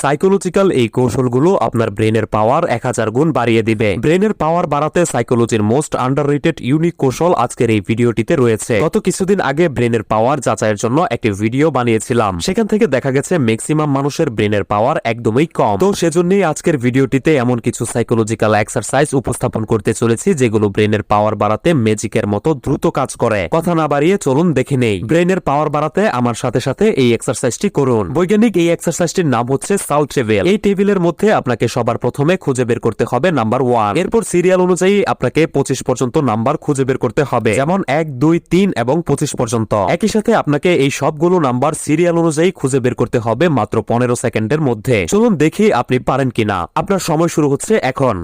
Psychological এই কৌশলগুলো আপনার ব্রেনের পাওয়ার এক হাজার গুণ বাড়িয়ে দিবে। ব্রেনের পাওয়ার বাড়াতে সাইকোলজির মোস্ট আন্ডার ইউনিক কৌশল আজকের এই ভিডিওটিতে রয়েছে। গত কিছুদিন আগে ব্রেনের পাওয়ার যাচাইয়ের জন্য একটি ভিডিও বানিয়েছিলাম। সেখান থেকে দেখা গেছে, ম্যাক্সিমাম মানুষের ব্রেনের পাওয়ার একদমই কম। তো সেজন্যই আজকের ভিডিওটিতে এমন কিছু সাইকোলজিক্যাল এক্সারসাইজ উপস্থাপন করতে চলেছি, যেগুলো ব্রেনের পাওয়ার বাড়াতে ম্যাজিকের মতো দ্রুত কাজ করে। কথা না বাড়িয়ে চলুন দেখে নেই। ব্রেনের পাওয়ার বাড়াতে আমার সাথে সাথে এই এক্সারসাইজটি করুন। বৈজ্ঞানিক এই এক্সারসাইজটির নাম হচ্ছে সাউথ টেবিল এই টেবিলের মধ্যে আপনাকে সবার প্রথমে খুঁজে বের করতে হবে নাম্বার ওয়ান। এরপর সিরিয়াল অনুযায়ী আপনাকে পঁচিশ পর্যন্ত নাম্বার খুঁজে বের করতে হবে। যেমন এক, দুই, তিন এবং পঁচিশ পর্যন্ত। একই সাথে আপনাকে এই সবগুলো নাম্বার সিরিয়াল অনুযায়ী খুঁজে বের করতে হবে মাত্র পনেরো সেকেন্ডের মধ্যে। চলুন দেখি আপনি পারেন কিনা। আপনার সময় শুরু হচ্ছে এখন।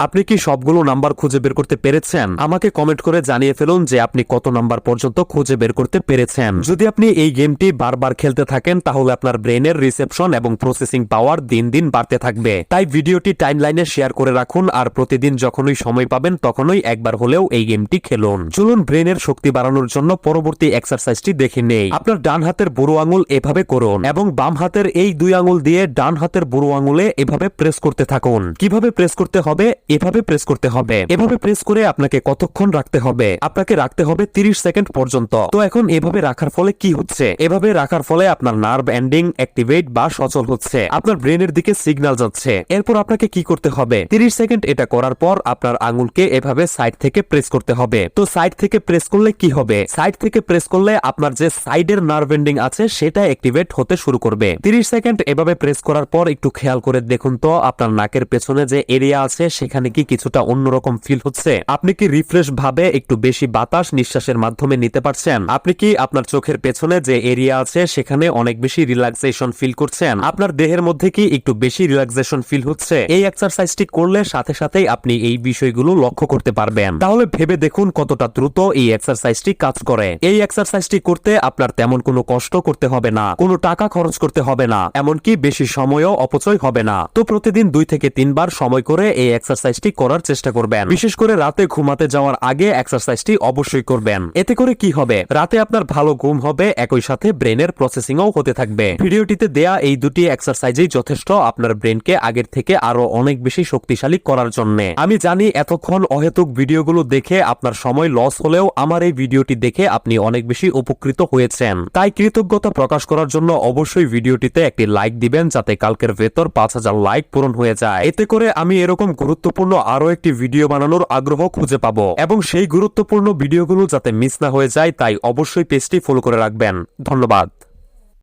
আপনি কি সবগুলো নাম্বার খুঁজে বের করতে পেরেছেন? আমাকে কমেন্ট করে জানিয়ে ফেলুন যে আপনি কত নাম্বার পর্যন্ত খুঁজে বের করতে পেরেছেন। যদি আপনি এই গেমটি বারবার খেলতে থাকেন, তাহলে আপনার ব্রেনের রিসেপশন এবং প্রসেসিং পাওয়ার দিন দিন বাড়তে থাকবে। তাই ভিডিওটি টাইমলাইনে শেয়ার করে রাখুন আর প্রতিদিন যখনই সময় পাবেন, তখনই একবার হলেও এই গেমটি খেলুন। চলুন ব্রেনের শক্তি বাড়ানোর জন্য পরবর্তী এক্সারসাইজটি দেখে নেই। আপনার ডান হাতের বুড়ো আঙুল এভাবে করুন এবং বাম হাতের এই দুই আঙুল দিয়ে ডান হাতের বুড়ো আঙুলে এভাবে প্রেস করতে থাকুন। কীভাবে প্রেস করতে হবে এভাবে প্রেস করতে হবে। এভাবে প্রেস করে আপনাকে কতক্ষণ রাখতে হবে? আপনাকে রাখতে হবে 30 সেকেন্ড পর্যন্ত। তো এখন এভাবে রাখার ফলে কি হচ্ছে? এভাবে রাখার ফলে আপনার নার্ভ এন্ডিং অ্যাক্টিভেট বা সচল হচ্ছে। আপনার ব্রেনের দিকে সিগন্যাল যাচ্ছে। এরপর আপনাকে কি করতে হবে? 30 সেকেন্ড এটা করার পর আপনার আঙুলকে এভাবে সাইড থেকে প্রেস করতে হবে। তো সাইড থেকে প্রেস করলে কি হবে? সাইড থেকে প্রেস করলে আপনার যে সাইডের নার্ভ এন্ডিং আছে, সেটা অ্যাক্টিভেট হতে শুরু করবে। 30 সেকেন্ড এভাবে প্রেস করার পর একটু খেয়াল করে দেখুন তো, আপনার নাকের পেছনে যে এরিয়া আছে সেখানে কি কিছুটা অন্যরকম ফিল হচ্ছে? আপনি কি রিফ্রেশ ভাবে একটু বেশি বাতাস নিঃশ্বাসের মাধ্যমে নিতে পারছেন? আপনি কি আপনার চোখের পেছনে যে এরিয়া আছে, সেখানে অনেক বেশি রিল্যাক্সেশন ফিল করছেন? আপনার দেহের মধ্যে কি একটু বেশি রিল্যাক্সেশন ফিল হচ্ছে? এই এক্সারসাইজটি করলে সাথে সাথেই আপনি এই বিষয়গুলো লক্ষ্য করতে পারবেন। তাহলে ভেবে দেখুন কতটা দ্রুত এই এক্সারসাইজটি কাজ করে। এই এক্সারসাইজটি করতে আপনার তেমন কোনো কষ্ট করতে হবে না, কোনো টাকা খরচ করতে হবে না, এমনকি বেশি সময়ও অপচয় হবে না। তো প্রতিদিন দুই থেকে তিনবার সময় করে এই এক্সারসাইজটি করার চেষ্টা করবেন। বিশেষ করে রাতে ঘুমাতে যাওয়ার আগে এক্সারসাইজটি অবশ্যই করবেন। এতে করে কি হবে? রাতে আপনার ভালো ঘুম হবে, একই সাথে ব্রেনের প্রসেসিংও হতে থাকবে। ভিডিওটিতে দেয়া এই দুটি এক্সারসাইজই যথেষ্ট আপনার ব্রেনকে আগের থেকে আরও অনেক বেশি শক্তিশালী করার জন্য। আমি জানি এতক্ষণ অহেতুক ভিডিওগুলো দেখে আপনার সময় লস হলেও আমার এই ভিডিওটি দেখে আপনি অনেক বেশি উপকৃত হয়েছেন। তাই কৃতজ্ঞতা প্রকাশ করার জন্য অবশ্যই ভিডিওটিতে একটি লাইক দিবেন, যাতে কালকের ভেতর পাঁচ হাজার লাইক পূরণ হয়ে যায়। এতে করে আমি এরকম গুরুত্বপূর্ণ আরও একটি ভিডিও বানানোর আগ্রহ খুঁজে পাব। এবং সেই গুরুত্বপূর্ণ ভিডিওগুলো যাতে মিস না হয়ে যায়, তাই অবশ্যই পেজটি ফলো করে রাখবেন। ধন্যবাদ।